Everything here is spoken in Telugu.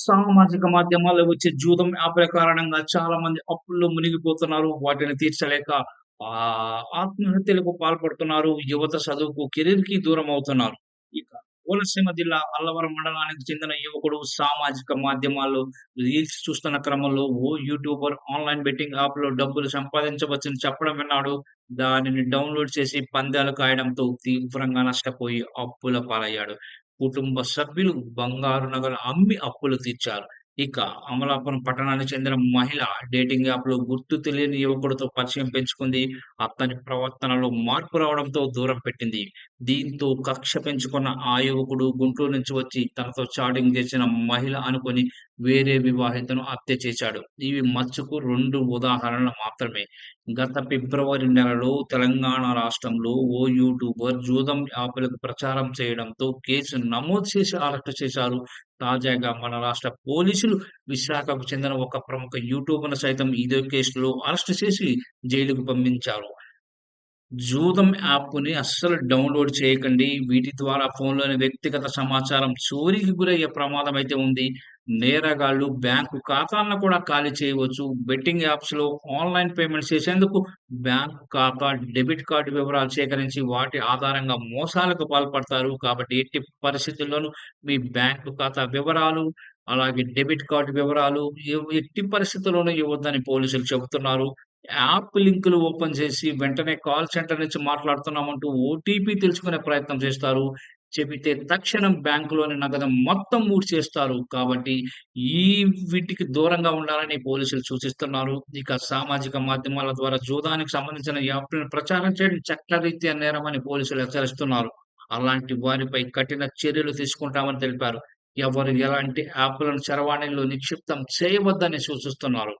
సామాజిక మాధ్యమాల్లో వచ్చే జూదం యాప్‌ల కారణంగా చాలా మంది అప్పుల్లో మునిగిపోతున్నారు. వాటిని తీర్చలేక ఆ ఆత్మహత్యలకు పాల్పడుతున్నారు. యువత చదువుకు, కెరీర్కి దూరం అవుతున్నారు ఇక కోనసీమ జిల్లా అల్లవరం మండలానికి చెందిన యువకుడు సామాజిక మాధ్యమాల్లో రీల్స్ చూస్తున్న క్రమంలో ఓ యూట్యూబర్ ఆన్‌లైన్ బెట్టింగ్ యాప్లో డబ్బులు సంపాదించవచ్చని చెప్పడం విన్నాడు. దానిని డౌన్‌లోడ్ చేసి పందాలు కాయడంతో తీవ్రంగా నష్టపోయి అప్పుల పాలయ్యాడు. కుటుంబ సభ్యులు బంగారు నగలు అమ్మి అప్పులు తీర్చారు. ఇక అమలాపురం పట్టణానికి చెందిన మహిళ డేటింగ్ యాప్‌లో గుర్తు తెలియని యువకుడితో పరిచయం పెంచుకుంది. అతని ప్రవర్తనలో మార్పు రావడంతో దూరం పెట్టింది. దీంతో కక్ష పెంచుకున్న ఆ యువకుడు గుంటూరు నుంచి వచ్చి తనతో చాటింగ్ చేసిన మహిళ అనుకుని వేరే వివాహితను హత్య చేశాడు. ఇవి మచ్చుకు రెండు ఉదాహరణలు మాత్రమే. గత ఫిబ్రవరి నెలలో తెలంగాణ రాష్ట్రంలో ఓ యూట్యూబర్ జూదం యాప్లకు ప్రచారం చేయడంతో కేసు నమోదు చేసి అరెస్టు చేశారు. తాజాగా మన రాష్ట్ర పోలీసులు విశాఖకు చెందిన ఒక ప్రముఖ యూట్యూబర్‌ను సైతం ఇదే కేసులో అరెస్టు చేసి జైలుకు పంపించారు. జూదం యాప్‌ని అస్సలు డౌన్‌లోడ్ చేయకండి. వీటి ద్వారా ఫోన్‌లోని వ్యక్తిగత సమాచారం చోరీకి గురయ్యే ప్రమాదం అయితే ఉంది. నేరగాళ్ళు బ్యాంకు ఖాతాలను కూడా ఖాళీ చేయవచ్చు. బెట్టింగ్ యాప్స్‌లో ఆన్‌లైన్ పేమెంట్స్ చేసేందుకు బ్యాంకు ఖాతా, డెబిట్ కార్డు వివరాలు సేకరించి వాటి ఆధారంగా మోసాలకు పాల్పడతారు. కాబట్టి ఎట్టి పరిస్థితుల్లోనూ మీ బ్యాంకు ఖాతా వివరాలు, అలాగే డెబిట్ కార్డు వివరాలు ఎట్టి పరిస్థితుల్లోనూ ఇవ్వద్దని పోలీసులు చెబుతున్నారు. యాప్ లింకులు ఓపెన్ చేసి వెంటనే కాల్ సెంటర్ నుంచి మాట్లాడుతున్నామంటూ ఓటీపీ తెలుసుకునే ప్రయత్నం చేస్తారు. చెబితే తక్షణం బ్యాంకులోని నగదు మొత్తం మూసేస్తారు. కాబట్టి ఈ వీటికి దూరంగా ఉండాలని పోలీసులు సూచిస్తున్నారు. ఇక సామాజిక మాధ్యమాల ద్వారా జూదానికి సంబంధించిన యాప్‌లను ప్రచారం చేయడం చట్టరీత్యా నేరమని పోలీసులు హెచ్చరిస్తున్నారు. అలాంటి వారిపై కఠిన చర్యలు తీసుకుంటామని తెలిపారు. ఎవరు ఎలాంటి యాప్‌లను చరవాణిలో నిక్షిప్తం చేయవద్దని సూచిస్తున్నారు.